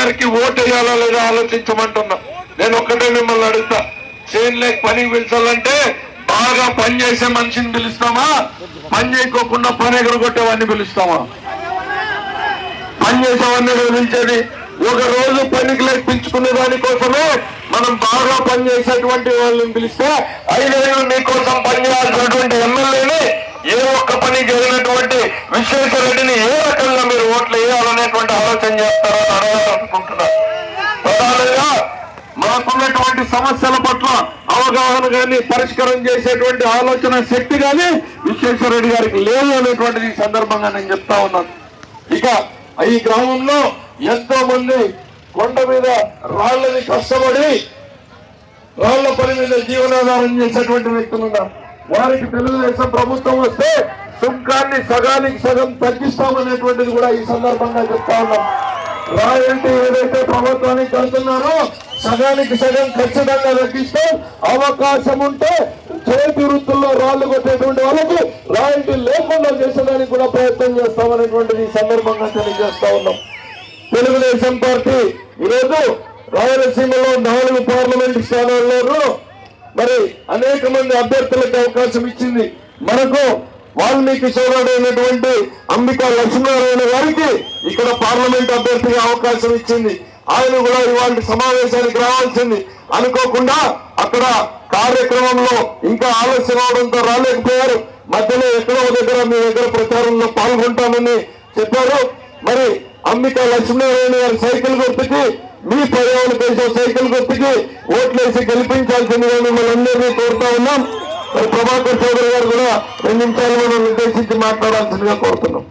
గారికి ఓటు వేయాలా లేదా ఆలోచించమంటున్నా. నేను ఒక్కటే మిమ్మల్ని అడుగుతా. చేను లేక పని పిలిచాలంటే బాగా పని చేసే మనిషిని పిలుస్తామా? పని చేయకోకుండా పని ఎగరగొట్టేవాడిని పిలుస్తామా? పని చేసేవాడిని పిలిచేది? ఒక రోజు పనికి లేపించుకునే దానికోసమే మనం బాగా పని చేసేటువంటి వాళ్ళని పిలిస్తే ఐదేళ్ళు మీకోసం పనిచేయాల్సినటువంటి ఎమ్మెల్యేని ఏ ఒక్క పని జరిగినటువంటి విశ్వేశ్వరరెడ్డిని ఏ రకంగా మీరు ఓట్లు వేయాలనేటువంటి ఆలోచన చేస్తారు? మనకున్నటువంటి సమస్యల పట్ల అవగాహన కానీ పరిష్కారం చేసేటువంటి ఆలోచన శక్తి కానీ విశ్వేశ్వరరెడ్డి గారికి లేవు అనేటువంటిది ఈ సందర్భంగా నేను చెప్తా ఉన్నాను. ఇక ఈ గ్రామంలో ఎంతో మంది కొండ మీద రాళ్ళని కష్టపడి రాళ్ళ పని మీద జీవనాధారం చేసేటువంటి వ్యక్తులు ఉన్నారు. వారికి తెలుగుదేశం ప్రభుత్వం వస్తే సుంకాన్ని సగానికి సగం తగ్గిస్తామనేటువంటిది కూడా ఈ సందర్భంగా చెప్తా ఉన్నాం రాయంటే ఏదైతే ప్రభుత్వానికి కడుతున్నారో సగానికి సగం ఖచ్చితంగా తగ్గిస్తే అవకాశం ఉంటే చేతి వృత్తుల్లో రాళ్ళు కొట్టేటువంటి వాళ్ళకి రాయల్టీ లేకుండా చేసేదానికి కూడా ప్రయత్నం చేస్తామనేటువంటిది సందర్భంగా తెలియజేస్తా ఉన్నాం. తెలుగుదేశం పార్టీ ఈరోజు రాయలసీమలో నాలుగు పార్లమెంట్ స్థానాల్లోనూ మరి అనేక మంది అభ్యర్థులకు అవకాశం ఇచ్చింది. మనకు వాల్మీకి సోదరుడైనటువంటి అంబికా లక్ష్మీనారాయణ గారికి ఇక్కడ పార్లమెంట్ అభ్యర్థిగా అవకాశం ఇచ్చింది. ఆయన కూడా ఇవాళ సమావేశానికి రావాల్సింది. అనుకోకుండా అక్కడ కార్యక్రమంలో ఇంకా ఆలస్యం అవడంతో రాలేకపోయారు. మధ్యలో ఎక్కడో దగ్గర మీ దగ్గర ప్రచారంలో పాల్గొంటామని చెప్పారు. మరి అంబికా లక్ష్మీనారాయణ గారి సైకిల్ గుర్తుకి మీ పర్యావరణ దేశం సైకిల్ గుర్తుకి ఓట్లేసి గెలిపించాల్సిందిగా మిమ్మల్ని అందరినీ కోరుతా ఉన్నాం. మరి ప్రభాకర్ చౌదరి గారు కూడా రెండు నిమిషాలు మనం నిర్దేశించి మాట్లాడాల్సిందిగా కోరుతున్నాం.